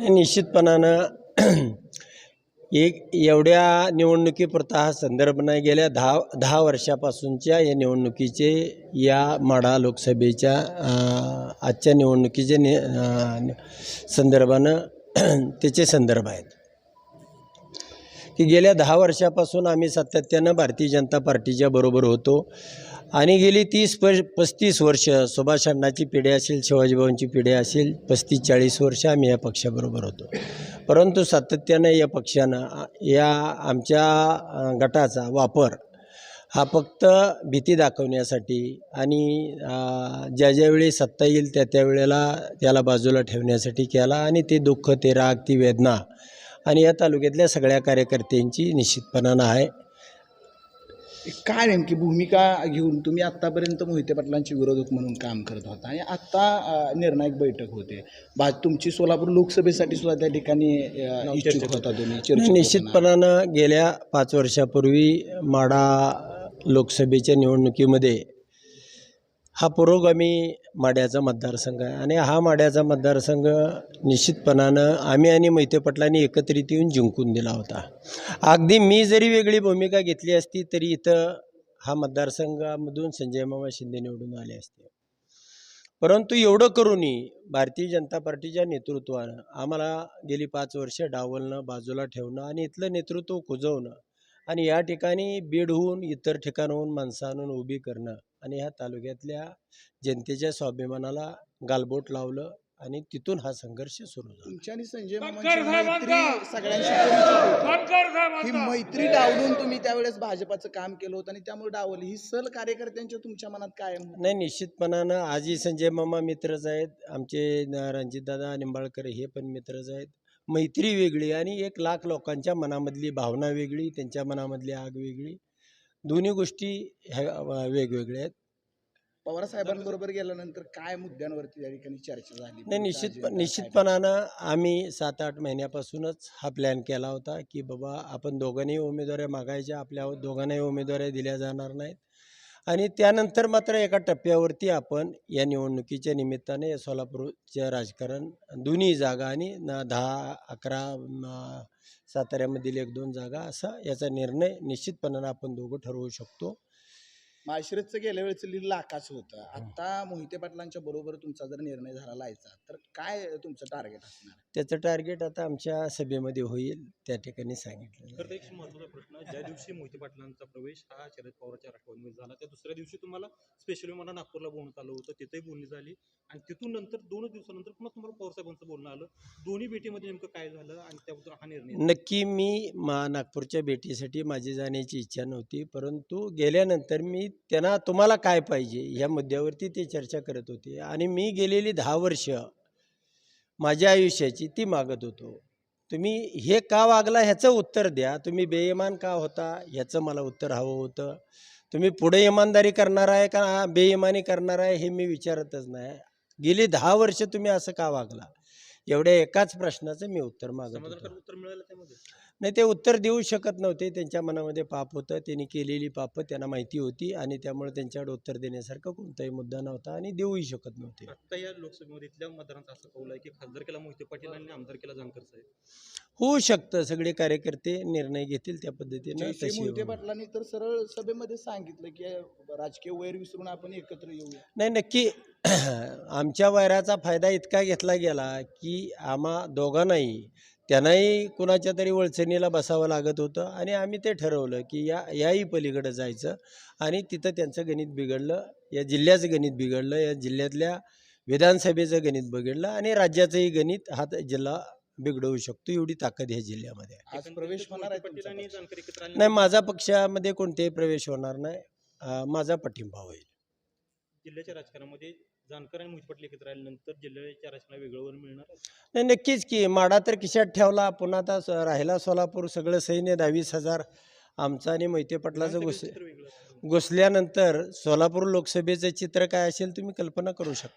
नाही निश्चितपणानं एक एवढ्या निवडणुकीपुरता हा संदर्भ नाही. गेल्या दहा दहा वर्षापासूनच्या या निवडणुकीचे या माडा लोकसभेच्या आजच्या निवडणुकीचे नि संदर्भानं त्याचे संदर्भ आहेत. की गेल्या दहा वर्षापासून आम्ही सातत्यानं भारतीय जनता पार्टीच्या बरोबर होतो. आणि गेली तीस प पस्तीस वर्ष सुभाष अण्णाची पिढी असेल शिवाजीभाऊंची पिढी असेल पस्तीस चाळीस वर्ष आम्ही या पक्षाबरोबर होतो. परंतु सातत्यानं या पक्षानं या आमच्या गटाचा वापर हा फक्त भीती दाखवण्यासाठी आणि ज्या ज्यावेळी सत्ता येईल त्या त्यावेळेला त्याला बाजूला ठेवण्यासाठी केला आणि ते दुःख ते राग ती वेदना आणि या तालुक्यातल्या सगळ्या कार्यकर्त्यांची निश्चितपणानं आहे. काय नेमकी भूमिका घेऊन तुम्ही आतापर्यंत मोहिते पाटलांचे विरोधक म्हणून काम करत होता? आणि आता अ, निर्णायक बैठक होते. बा तुमची सोलापूर लोकसभेसाठी सुद्धा त्या ठिकाणी इच्छुक होता तुम्ही? निश्चितपणानं गेल्या पाच वर्षापूर्वी माडा लोकसभेच्या निवडणुकीमध्ये हा पुरोगामी माड्याचा मतदारसंघ आहे आणि हा माड्याचा मतदारसंघ निश्चितपणानं आम्ही आणि मोहिते पाटलांनी एकत्रित येऊन जिंकून दिला होता. अगदी मी जरी वेगळी भूमिका घेतली असती तरी इथं हा मतदारसंघामधून संजय मामा शिंदे निवडून आले असते. परंतु एवढं करूनही भारतीय जनता पार्टीच्या नेतृत्वानं आम्हाला गेली पाच वर्ष डावलणं बाजूला ठेवणं आणि इथलं नेतृत्व कुजवणं आणि या ठिकाणी बीडहून इतर ठिकाणाहून माणसं आणून उभी करणं आणि ह्या तालुक्यातल्या जनतेच्या स्वाभिमानाला गालबोट लावलं आणि तिथून हा संघर्ष सुरू झाला. तुमच्या आणि संजय सगळ्यांशी ही मैत्री डावलून तुम्ही त्यावेळेस भाजपाचं काम केलं होतं आणि त्यामुळे डावली. ही सल कार्यकर्त्यांच्या तुमच्या मनात कायम होती. नाही निश्चितपणानं आजही संजय मामा मित्रच आहेत. आमचे रणजितदादा निंबाळकर हे पण मित्रच आहेत. मैत्री वेगळी आणि एक लाख लोकांच्या मनामधली भावना वेगळी त्यांच्या मनामधली आग वेगळी. दोन्ही गोष्टी ह्या वेगवेगळ्या आहेत. पवार साहेबांबरोबर गेल्यानंतर काय मुद्द्यांवरती त्या ठिकाणी चर्चा झाली? नाही निश्चित निश्चितपणानं आम्ही सात आठ महिन्यापासूनच हा प्लॅन केला होता की बाबा आपण दोघांनाही उमेदवाऱ्या मागायच्या. आपल्या दोघांनाही उमेदवाऱ्या दिल्या जाणार नाहीत. आणि त्यानंतर मात्र एका टप्प्यावरती आपण या निवडणुकीच्या निमित्ताने या सोलापूरचं राजकारण दोन्ही जागा आणि ना दहा अकरा साताऱ्यामधील एक दोन जागा असा याचा निर्णय निश्चितपणानं आपण दोघं ठरवू शकतो. माळशिरसचं गेल्या वेळेचं लीड लाखाचं होतं. आता मोहिते पाटलांच्या बरोबर तुमचा जर निर्णय झाला लायचा तर काय तुमचं टार्गेट असणार? त्याचं टार्गेट आता आमच्या सभेमध्ये होईल त्या ठिकाणी सांगितलं तर एक महत्त्वाचा प्रश्न ज्या दिवशी मोहिते पाटलांचा प्रवेश हा शरद पवारच्या राष्ट्रवादीमध्ये झाला त्या दुसऱ्या दिवशी तुम्हाला स्पेशली मला नागपूरला बोलण्यात आलं होतं तिथेही बोलणी झाली. आणि तिथून नंतर दोनच दिवसानंतर पुन्हा तुम्हाला पवारसाहेबांचं बोलणं आलं. दोन्ही भेटीमध्ये नेमकं काय झालं आणि त्याबद्दल हा निर्णय. नक्की मी मा नागपूरच्या भेटीसाठी माझी जाण्याची इच्छा नव्हती परंतु गेल्यानंतर मी त्यांना तुम्हाला काय पाहिजे ह्या मुद्द्यावरती ते चर्चा करत होते. आणि मी गेलेली दहा वर्ष माझ्या आयुष्याची ती मागत होतो. तुम्ही हे का वागला ह्याचं उत्तर द्या. तुम्ही बेईमान का होता ह्याचं मला उत्तर हवं होतं. तुम्ही पुढे इमानदारी करणार आहे का बेईमानी करणार आहे हे मी विचारतच नाही. गेली दहा वर्ष तुम्ही असं का वागला? एवढ्या एकाच प्रश्नाचं मी उत्तर मागत होतो. उत्तर मिळालं त्यामध्ये? नाही ते उत्तर देऊ शकत नव्हते. त्यांच्या मनामध्ये पाप होतं. त्यांनी केलेली पापं त्यांना माहिती होती आणि त्यामुळे त्यांच्याकडे उत्तर देण्यासारखा कोणताही मुद्दा नव्हता आणि देऊही शकत नव्हते. आता या लोकसभेमध्ये इथल्या मतदारांचा असं कौल आहे की खासदारकीला मोहिते पाटील आणि आमदारकीला जानकर साहेब. होऊ शकतं. सगळे कार्यकर्ते निर्णय घेतील त्या पद्धतीनं जयश्री तशी मोहिते होईल. पाटलांनी तर सरळ सभेमध्ये सांगितलं की राजकीय वैर विसरून आपण एकत्र येऊया. नाही नक्की आमच्या वैराचा फायदा इतका घेतला गेला की आम्हा दोघांनाही त्यांनाही कुणाच्या तरी वळचणीला बसावं लागत होतं आणि आम्ही ते ठरवलं की या याही पलीकडं जायचं आणि तिथं त्यांचं गणित बिघडलं या जिल्ह्याचं गणित बिघडलं या जिल्ह्यातल्या विधानसभेचं गणित बिघडलं आणि राज्याचंही गणित हा जिल्हा बिघडवू शकतो एवढी ताकद ह्या जिल्ह्यामध्ये आज प्रवेश होणार आहे नाही माझा पक्षामध्ये कोणतेही प्रवेश होणार नाही. माझा पाठिंबा होईल. जिल्ह्याच्या राजकारणामध्ये जानकर आणि मोहिते एकत्र आल्यानंतर जिल्ह्याच्या राजकारणाला वेगळं मिळणार नाही नक्कीच की. माडा तर खिशात ठेवला. पुन्हा आता स- राहिला सोलापूर. सगळं सैन्य दहावीस हजार. आमचं आणि मोहिते पाटलाचं घुस. घुसल्यानंतर सोलापूर लोकसभेचं चित्र काय असेल तुम्ही कल्पना करू शकता.